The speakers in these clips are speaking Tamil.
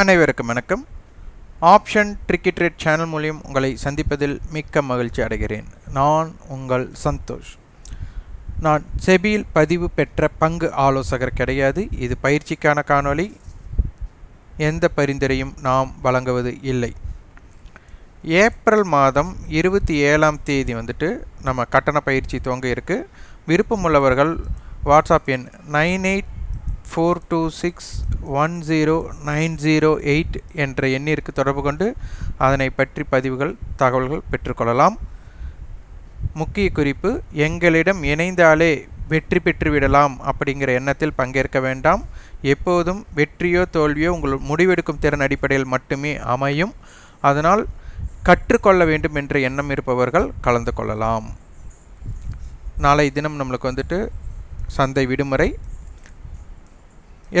அனைவருக்கும் வணக்கம். ஆப்ஷன் ட்ரிக்கி ட்ரேட் சேனல் மூலியம் உங்களை சந்திப்பதில் மிக்க மகிழ்ச்சி அடைகிறேன். நான் உங்கள் சந்தோஷ். நான் செபியில் பதிவு பெற்ற பங்கு ஆலோசகர் கிடையாது. இது பயிற்சிக்கான காணொளி. எந்த பரிந்துரையும் நாம் வழங்குவது இல்லை. ஏப்ரல் மாதம் இருபத்தி ஏழாம் தேதி வந்துட்டு நம்ம கட்டண பயிற்சி துவங்க இருக்குது விருப்பமுள்ளவர்கள் வாட்ஸ்அப் எண் nine eight four two six one zero nine zero eight என்ற எண்ணிற்கு தொடர்பு கொண்டு அதனை பற்றி பதிவுகள் தகவல்கள் பெற்றுக்கொள்ளலாம். முக்கிய குறிப்பு எங்களிடம் இணைந்தாலே வெற்றி பெற்றுவிடலாம் அப்படிங்கிற எண்ணத்தில் பங்கேற்க வேண்டாம். எப்போதும் வெற்றியோ தோல்வியோ உங்கள் முடிவெடுக்கும் திறன் அடிப்படையில் மட்டுமே அமையும். அதனால் கற்றுக்கொள்ள வேண்டும் என்ற எண்ணம் இருப்பவர்கள் கலந்து கொள்ளலாம். நாளை தினம் நம்மளுக்கு வந்துட்டு சந்தை விடுமுறை.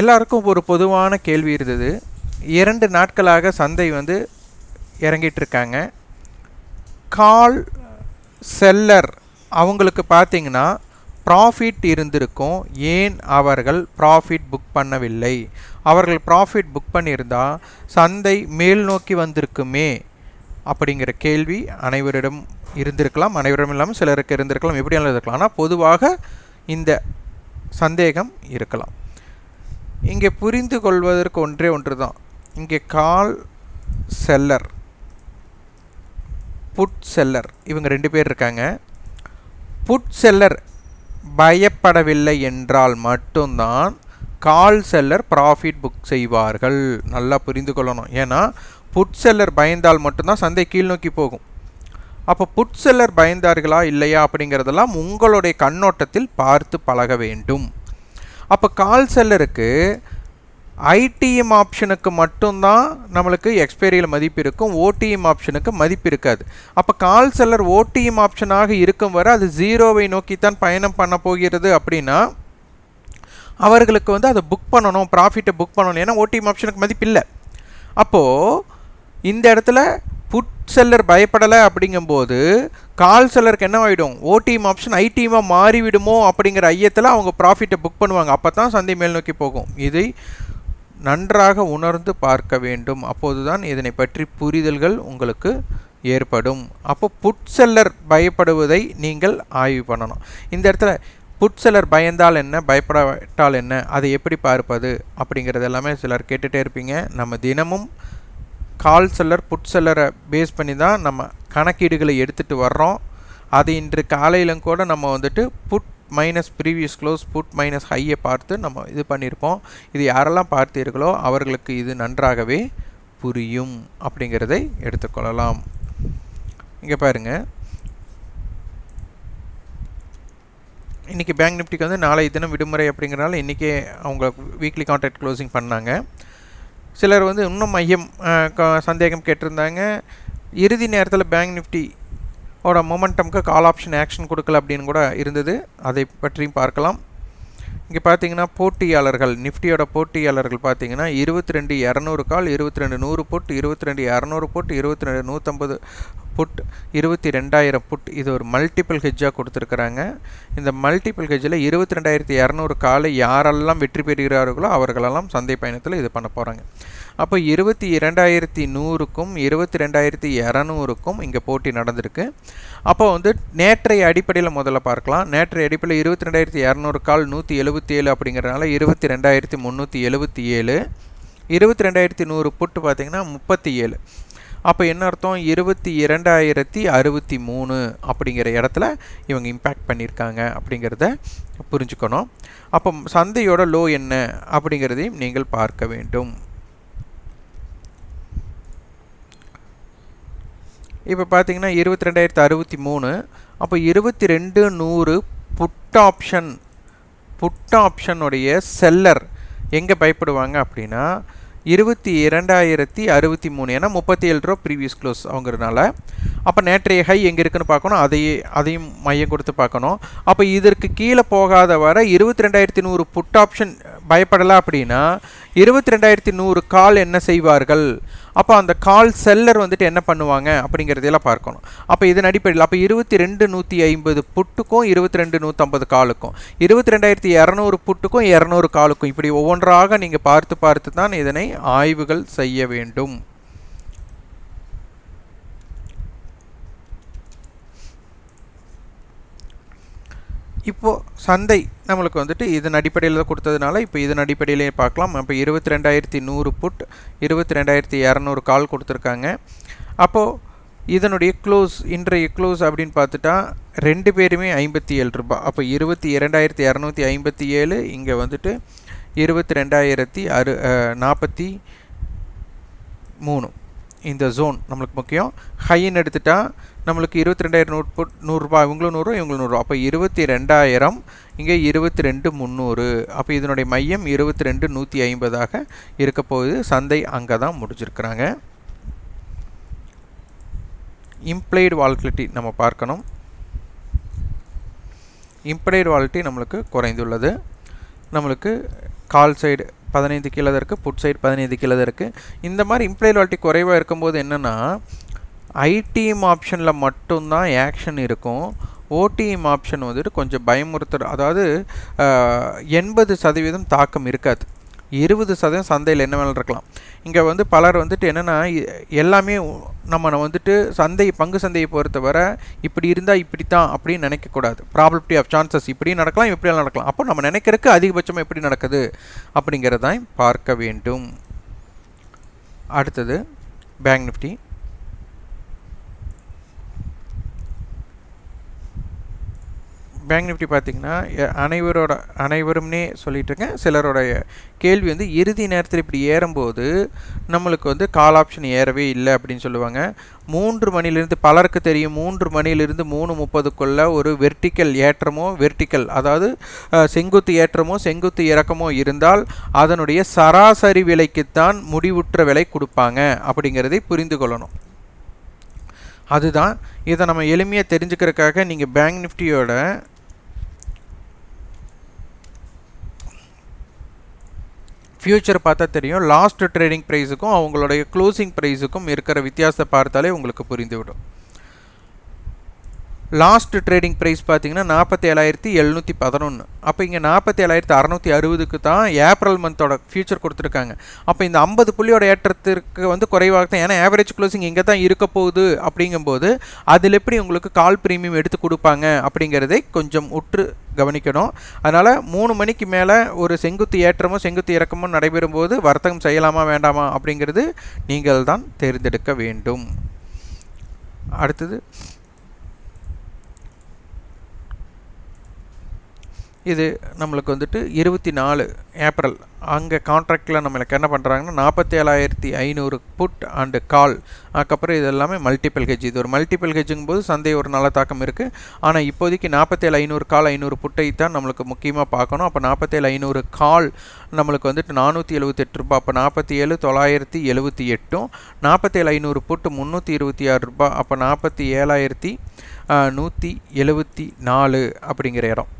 எல்லாருக்கும் ஒரு பொதுவான கேள்வி இருந்தது. இரண்டு நாட்களாக சந்தை வந்து இறங்கிட்டிருக்காங்க. கால் செல்லர் அவங்களுக்கு பார்த்தீங்கன்னா ப்ராஃபிட் இருந்திருக்கும். ஏன் அவர்கள் ப்ராஃபிட் புக் பண்ணவில்லை? அவர்கள் ப்ராஃபிட் புக் பண்ணியிருந்தால் சந்தை மேல் நோக்கி வந்திருக்குமே? அப்படிங்கிற கேள்வி அனைவரிடம் இருந்திருக்கலாம். அனைவரிடம் இல்லாமல் சிலருக்கு இருந்திருக்கலாம். எப்படி இருந்திருக்கலாம். ஆனால் பொதுவாக இந்த சந்தேகம் இருக்கலாம். இங்கே புரிந்து கொள்வதற்கு ஒன்றே ஒன்று தான் இங்கே கால் செல்லர் புட் செல்லர் இவங்க ரெண்டு பேர் இருக்காங்க. புட் செல்லர் பயப்படவில்லை என்றால் மட்டும்தான் கால் செல்லர் ப்ராஃபிட் புக் செய்வார்கள். நல்லா புரிந்து கொள்ளணும். ஏன்னா புட் செல்லர் பயந்தால் மட்டும்தான் சந்தை கீழ் நோக்கி போகும். அப்போ புட் செல்லர் பயந்தார்களா இல்லையா அப்படிங்கிறதெல்லாம் உங்களுடைய கண்ணோட்டத்தில் பார்த்து பழக வேண்டும். அப்போ கால் செல்லருக்கு ஐடிஎம் ஆப்ஷனுக்கு மட்டும்தான் நம்மளுக்கு எக்ஸ்பைரியில் மதிப்பு இருக்கும். ஓடிஎம் ஆப்ஷனுக்கு மதிப்பு இருக்காது. அப்போ கால் செல்லர் ஓடிஎம் ஆப்ஷனாக இருக்கும் வரை அது ஜீரோவை நோக்கித்தான் பயணம் பண்ண போகிறது அப்படின்னா அவர்களுக்கு வந்து அதை புக் பண்ணணும் ப்ராஃபிட்டை புக் பண்ணணும். ஏன்னா ஓடிஎம் ஆப்ஷனுக்கு மதிப்பு இல்லை. அப்போது இந்த இடத்துல செல்லர் பயப்படலை அப்படிங்கும்போது கால் செல்லருக்கு என்ன ஆகிடும் ஓடிஎம் ஆப்ஷன் ஐடிஎம்மாக மாறிவிடுமோ அப்படிங்கிற ஐயத்தில் அவங்க ப்ராஃபிட்டை புக் பண்ணுவாங்க. அப்போ தான் சந்தை மேல் நோக்கி போகும். இதை நன்றாக உணர்ந்து பார்க்க வேண்டும். அப்போதுதான் இதனை பற்றி புரிதல்கள் உங்களுக்கு ஏற்படும். அப்போ புட் செல்லர் பயப்படுவதை நீங்கள் ஆய்வு பண்ணணும். இந்த இடத்துல புட் செல்லர் பயந்தால் என்ன? பயப்படாவிட்டால் என்ன? அதை எப்படி பார்ப்பது? அப்படிங்கிறது எல்லாமே சிலர் கேட்டுகிட்டே இருப்பீங்க. நம்ம தினமும் கால் செல்லர் புட் செல்லரை பேஸ் பண்ணி தான் நம்ம கணக்கீடுகளை எடுத்துகிட்டு வர்றோம். அது இன்று காலையிலும் கூட நம்ம வந்துட்டு put minus previous close put minus ஹையை பார்த்து நம்ம இது பண்ணியிருப்போம் இது யாரெல்லாம் பார்த்தீர்களோ அவர்களுக்கு இது நன்றாகவே புரியும் அப்படிங்கிறதை எடுத்துக்கொள்ளலாம் இங்கே பாருங்கள் இன்றைக்கி பேங்க் நிஃப்டிக்கு வந்து நாளை தினம் விடுமுறை அப்படிங்கிறனால இன்றைக்கே அவங்க வீக்லி கான்ட்ராக்ட் க்ளோசிங் பண்ணாங்க. சிலர் வந்து இன்னும் மையம் சந்தேகம் கேட்டிருந்தாங்க. இறுதி நேரத்தில் பேங்க் நிஃப்டி ஓட மொமெண்டம்க்கு கால் ஆப்ஷன் ஆக்ஷன் கொடுக்கல அப்படின்னு கூட இருந்தது. அதை பற்றியும் பார்க்கலாம். இங்கே பார்த்தீங்கன்னா போட்டியாளர்கள் நிஃப்டியோட போட்டியாளர்கள் பார்த்தீங்கன்னா இருபத்தி ரெண்டு இரநூறு கால் இருபத்தி ரெண்டு நூறு புட் இருபத்தி ரெண்டு இரநூறு புட் இருபத்தி ரெண்டு நூற்றம்பது புட் இருபத்தி ரெண்டாயிரம் புட். இது ஒரு மல்டிபிள் ஹெஜ்ஜாக கொடுத்துருக்குறாங்க. இந்த மல்டிபிள் ஹெஜ்ஜில் இருபத்தி ரெண்டாயிரத்தி இரநூறு காலை யாரெல்லாம் வெற்றி பெறுகிறார்களோ அவர்களெல்லாம் சந்தை பயணத்தில் இது பண்ண போகிறாங்க அப்போ இருபத்தி இரண்டாயிரத்தி நூறுக்கும் இருபத்தி ரெண்டாயிரத்தி இரநூறுக்கும் இங்கே போட்டி நடந்திருக்கு. அப்போ வந்து நேற்றைய அடிப்படையில் முதல்ல பார்க்கலாம். நேற்றைய அடிப்படையில் இருபத்தி ரெண்டாயிரத்தி இரநூறு கால் நூற்றி எழுபத்தி ஏழு அப்படிங்கிறனால இருபத்தி ரெண்டாயிரத்தி முந்நூற்றி எழுபத்தி ஏழு இருபத்தி ரெண்டாயிரத்தி நூறு புட்டு பார்த்திங்கன்னா முப்பத்தி ஏழு அப்போ என்ன அர்த்தம்? இருபத்தி இரண்டாயிரத்தி அறுபத்தி மூணு அப்படிங்கிற இடத்துல இவங்க இம்பேக்ட் பண்ணியிருக்காங்க அப்படிங்கிறத புரிஞ்சுக்கணும். அப்போ சந்தையோட லோ என்ன அப்படிங்கிறதையும் நீங்கள் பார்க்க வேண்டும். இப்போ பார்த்தீங்கன்னா இருபத்தி ரெண்டாயிரத்து அறுபத்தி மூணு. அப்போ இருபத்தி ரெண்டு நூறு புட் ஆப்ஷன் புட் ஆப்ஷனுடைய செல்லர் எங்கே பயப்படுவாங்க அப்படின்னா இருபத்தி இரண்டாயிரத்தி அறுபத்தி மூணு ஏன்னா முப்பத்தி ஏழு ரூபா ப்ரீவியஸ் க்ளோஸ் அவங்கிறதுனால. அப்போ நேற்றைய ஹை எங்கே இருக்குன்னு பார்க்கணும் அதையே அதையும் மையம் கொடுத்து பார்க்கணும். அப்போ இதற்கு கீழே போகாத வர இருபத்தி ரெண்டாயிரத்தி நூறு புட் ஆப்ஷன் பயப்படலை அப்படின்னா இருபத்தி ரெண்டாயிரத்தி நூறு கால் என்ன செய்வார்கள்? அப்போ அந்த கால் செல்லர் வந்துட்டு என்ன பண்ணுவாங்க? அப்படிங்கிறதெல்லாம் பார்க்கணும். அப்போ இதன் அடிப்படையில் அப்போ இருபத்தி ரெண்டு நூற்றி ஐம்பது புட்டுக்கும் இருபத்தி ரெண்டு நூற்றம்பது காலுக்கும் இருபத்தி ரெண்டாயிரத்தி இரநூறு புட்டுக்கும் இரநூறு காலுக்கும் இப்படி ஒவ்வொன்றாக நீங்கள் பார்த்து பார்த்து தான் இதனை ஆய்வுகள் செய்ய வேண்டும். இப்போது சந்தை நம்மளுக்கு வந்துட்டு இதன் அடிப்படையில் தான் கொடுத்ததுனால இப்போ இதன் அடிப்படையிலே பார்க்கலாம். இப்போ இருபத்தி ரெண்டாயிரத்தி நூறு புட் இருபத்தி ரெண்டாயிரத்தி இரநூறு கால் கொடுத்துருக்காங்க. அப்போது இதனுடைய க்ளோஸ் இன்றைய க்ளோஸ் அப்படின்னு பார்த்துட்டா ரெண்டு பேருமே ஐம்பத்தி ஏழு ரூபாய் அப்போ இருபத்தி இரண்டாயிரத்தி இரநூத்தி ஐம்பத்தி ஏழு இங்கே வந்துட்டு இருபத்தி ரெண்டாயிரத்தி அறு நாற்பத்தி மூணு. இந்த ஜோன் நம்மளுக்கு முக்கியம். ஹைன்னு எடுத்துட்டால் நம்மளுக்கு இருபத்தி ரெண்டாயிரம் நூறு நூறுரூபா இவங்களும் நூறு இவங்களும் நூறு அப்போ இருபத்தி ரெண்டாயிரம் இங்கே இருபத்தி ரெண்டு முந்நூறு. அப்போ இதனுடைய மையம் இருபத்தி ரெண்டு நூற்றி ஐம்பதாக இருக்க போகுது. சந்தை அங்கே தான் முடிச்சிருக்கிறாங்க இம்ப்ளைடு வால்டிலிட்டி நம்ம பார்க்கணும். இம்ப்ளைடு வால்டி நம்மளுக்கு குறைந்துள்ளது. நம்மளுக்கு கால் சைடு பதினைந்து கீழே இருக்குது புட் சைடு பதினைந்து கீழே இருக்குது இந்த மாதிரி இம்ப்ளைடு குறைவாக இருக்கும்போது என்னென்னா ஐடிஎம் ஆப்ஷனில் மட்டும்தான் ஆக்ஷன் இருக்கும். ஓடிஎம் ஆப்ஷன் வந்துட்டு கொஞ்சம் பயமுறுத்துற அதாவது எண்பது சதவீதம் தாக்கம் இருக்காது. இருபது சதவீதம் சந்தையில் என்ன வேணாலும் இருக்கலாம். இங்கே வந்து பலர் வந்துட்டு என்னென்னா எல்லாமே நம்ம வந்துட்டு சந்தை பங்கு சந்தையை பொறுத்தவரை இப்படி இருந்தால் இப்படி தான் அப்படின்னு நினைக்கக்கூடாது ப்ராபபிலிட்டி ஆஃப் சான்சஸ் இப்படியும் நடக்கலாம் இப்படியெல்லாம் நடக்கலாம். அப்போ நம்ம நினைக்கிறதுக்கு அதிகபட்சமாக எப்படி நடக்குது அப்படிங்கிறதான் பார்க்க வேண்டும். அடுத்தது பேங்க் நிஃப்டி பேங்க் நிஃப்டி பார்த்திங்கன்னா அனைவரோட அனைவரும்னே சொல்லிட்டுருக்கேன். சிலரோடைய கேள்வி வந்து இறுதி நேரத்தில் இப்படி ஏறும்போது நம்மளுக்கு வந்து கால் ஆப்ஷன் ஏறவே இல்லை அப்படின்னு சொல்லுவாங்க. மூன்று மணிலிருந்து பலருக்கு தெரியும் மூன்று மணிலிருந்து மூணு முப்பதுக்குள்ள ஒரு வெர்டிக்கல் ஏற்றமோ வெர்டிக்கல் அதாவது செங்குத்து ஏற்றமோ செங்குத்து இறக்கமோ இருந்தால் அதனுடைய சராசரி விலைக்குத்தான் முடிவுற்ற விலை கொடுப்பாங்க அப்படிங்கிறதை புரிந்து கொள்ளணும். அதுதான் இதை நம்ம எளிமையாக தெரிஞ்சுக்கிறதுக்காக நீங்கள் பேங்க் நிஃப்டியோட ஃப்யூச்சர் பார்த்தா தெரியும். லாஸ்ட் ட்ரேடிங் ப்ரைஸுக்கும் அவங்களுடைய க்ளோசிங் ப்ரைஸுக்கும் இருக்கிற வித்தியாசத்தை பார்த்தாலே உங்களுக்கு புரிந்துவிடும். லாஸ்ட் ட்ரேடிங் ப்ரைஸ் பார்த்தீங்கன்னா நாற்பத்தி ஏழாயிரத்தி எழுநூற்றி பதினொன்று அப்போ இங்கே நாற்பத்தி ஏழாயிரத்தி அறநூற்றி அறுபதுக்கு தான் ஏப்ரல் மந்தோட ஃபியூச்சர் கொடுத்துருக்காங்க. அப்போ இந்த ஐம்பது புள்ளியோட ஏற்றத்திற்கு வந்து குறைவாக தான் ஏன்னா ஆவரேஜ் க்ளோசிங் இங்கே தான் இருக்க போகுது அப்படிங்கும்போது அதில் எப்படி உங்களுக்கு கால் ப்ரீமியம் எடுத்து கொடுப்பாங்க அப்படிங்கிறதை கொஞ்சம் உற்று கவனிக்கணும். அதனால் மூணு மணிக்கு மேலே ஒரு செங்குத்து ஏற்றமோ செங்குத்து இறக்கமோ நடைபெறும் போது வர்த்தகம் செய்யலாமா வேண்டாமா அப்படிங்கிறது நீங்கள் தான் தேர்ந்தெடுக்க வேண்டும். அடுத்தது இது நம்மளுக்கு வந்துட்டு இருபத்தி நாலு ஏப்ரல். அங்கே கான்ட்ராக்டில் நம்மளுக்கு என்ன பண்ணுறாங்கன்னா நாற்பத்தி ஏழாயிரத்தி ஐநூறு புட் அண்டு கால் அதுக்கப்புறம் இது எல்லாமே மல்டிபிள் ஹெஜ் இது ஒரு மல்டிபிள் ஹெஜ்ஜுங்கும் போது சந்தை ஒரு நல்ல தாக்கம் இருக்குது ஆனால் இப்போதைக்கு நாற்பத்தேழு ஐநூறு கால் ஐநூறு புட்டை தான் நம்மளுக்கு முக்கியமாக பார்க்கணும். அப்போ நாற்பத்தேழு ஐநூறு கால் நம்மளுக்கு வந்துட்டு நானூற்றி எழுபத்தெட்டு ரூபா அப்போ நாற்பத்தி ஏழு தொள்ளாயிரத்தி எழுபத்தி எட்டும். நாற்பத்தேழு ஐநூறு புட்டு முந்நூற்றி இருபத்தி ஆறு ரூபா அப்போ நாற்பத்தி ஏழாயிரத்தி நூற்றி எழுபத்தி நாலு அப்படிங்கிற இடம்.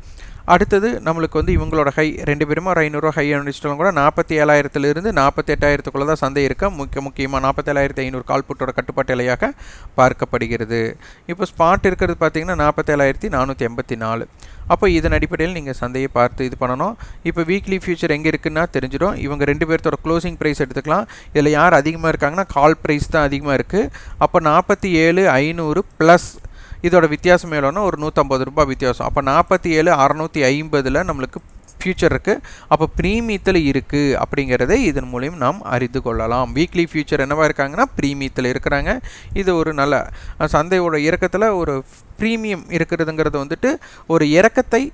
அடுத்தது நம்மளுக்கு வந்து இவங்களோட ஹை ரெண்டு பேருமே ஒரு ஐநூறுரூவா ஹை அனுப்பிச்சிட்டாலும் கூட நாற்பத்தி ஏழாயிரத்துலேருந்து நாற்பத்தி எட்டாயிரத்துக்குள்ளே தான் சந்தை இருக்க. முக்கிய முக்கியமாக நாற்பத்தேழாயிரத்தி ஐநூறு கால்புட்டோட கட்டுப்பாட்டு இலையாக பார்க்கப்படுகிறது. இப்போ ஸ்பாட் இருக்கிறது பார்த்தீங்கன்னா நாற்பத்தேழாயிரத்தி நானூற்றி எண்பத்தி நாலு. அப்போ இதன் அடிப்படையில் நீங்கள் சந்தையை பார்த்து இது பண்ணணும். இப்போ வீக்லி ஃபியூச்சர் எங்கே இருக்குன்னா தெரிஞ்சிடும். இவங்க ரெண்டு பேர்த்தோட க்ளோசிங் ப்ரைஸ் எடுத்துக்கலாம். இதில் யார் அதிகமாக இருக்காங்கன்னா கால் ப்ரைஸ் தான் அதிகமாக இருக்குது அப்போ நாற்பத்தி ஏழு ஐநூறு ப்ளஸ் இதோட வித்தியாசம் எவ்வளோன்னா ஒரு நூற்றம்பது ரூபாய் வித்தியாசம். அப்போ நாற்பத்தி ஏழு அறநூற்றி ஐம்பதில் நம்மளுக்கு ஃபியூச்சர் இருக்குது அப்போ ப்ரீமியத்தில் இருக்குது அப்படிங்கிறதை இதன் மூலியம் நாம் அறிந்து கொள்ளலாம். வீக்லி ஃபியூச்சர் என்னவாக இருக்காங்கன்னா ப்ரீமியத்தில் இருக்கிறாங்க. இது ஒரு நல்ல சந்தையோட இறக்கத்தில் ஒரு ப்ரீமியம் இருக்கிறதுங்கிறது வந்துட்டு ஒரு இறக்கத்தை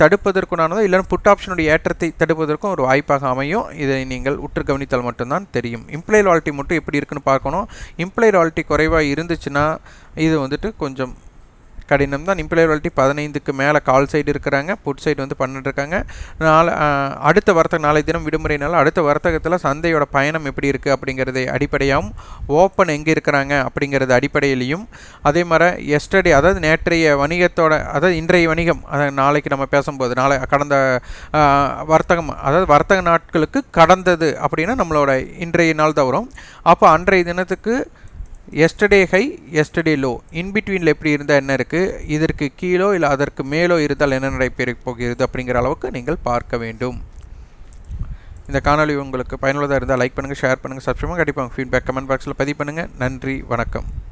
தடுப்பதற்குனானதோ இல்லைன்னா புட் ஆப்ஷனுடைய ஏற்றத்தை தடுப்பதற்கும் ஒரு வாய்ப்பாக அமையும். இதை நீங்கள் உற்று கவனித்தால் மட்டும்தான் தெரியும். இம்ப்ளாய் லாலிட்டி மட்டும் எப்படி இருக்குன்னு பார்க்கணும். இம்ப்ளாய் லாலிட்டி குறைவாக இருந்துச்சுன்னா இது வந்துட்டு கொஞ்சம் கடினம் தான். இம்ப்ளாயர் பதினைந்துக்கு மேலே கால் சைடு இருக்கிறாங்க. புட் சைடு வந்து பண்ணிட்டு இருக்காங்க நாளை அடுத்த வர்த்தக நாளை தினம் விடுமுறைனால அடுத்த வர்த்தகத்தில் சந்தையோட பயணம் எப்படி இருக்குது அப்படிங்கிறதை அடிப்படையாகவும் ஓப்பன் எங்கே இருக்கிறாங்க அப்படிங்கிறது அடிப்படையிலையும். அதே மாதிரி எஸ்டர்டே அதாவது நேற்றைய வணிகத்தோட அதாவது இன்றைய வணிகம் அதாவது நாளைக்கு நம்ம பேசும்போது நாளை கடந்த வர்த்தகம் அதாவது வர்த்தக நாட்களுக்கு கடந்தது அப்படின்னா நம்மளோட இன்றைய நாள் தான் வரும். அப்போ அன்றைய தினத்துக்கு எஸ்டர்டே ஹை எஸ்டர்டே லோ இன்பிட்வீனில் எப்படி இருந்தால் என்ன இருக்குது இதற்கு கீழோ இல்லை அதற்கு மேலோ இருந்தால் என்ன நடைபெற போகிறது அப்படிங்கிற அளவுக்கு நீங்கள் பார்க்க வேண்டும். இந்த காணொளி உங்களுக்கு பயனுள்ளதாக இருந்தால் லைக் பண்ணுங்கள் ஷேர் பண்ணுங்கள் சப்ஸ்கிரைப் கண்டிப்பாக ஃபீட்பேக் கமெண்ட் பாக்ஸில் பதிவு பண்ணுங்கள் நன்றி வணக்கம்.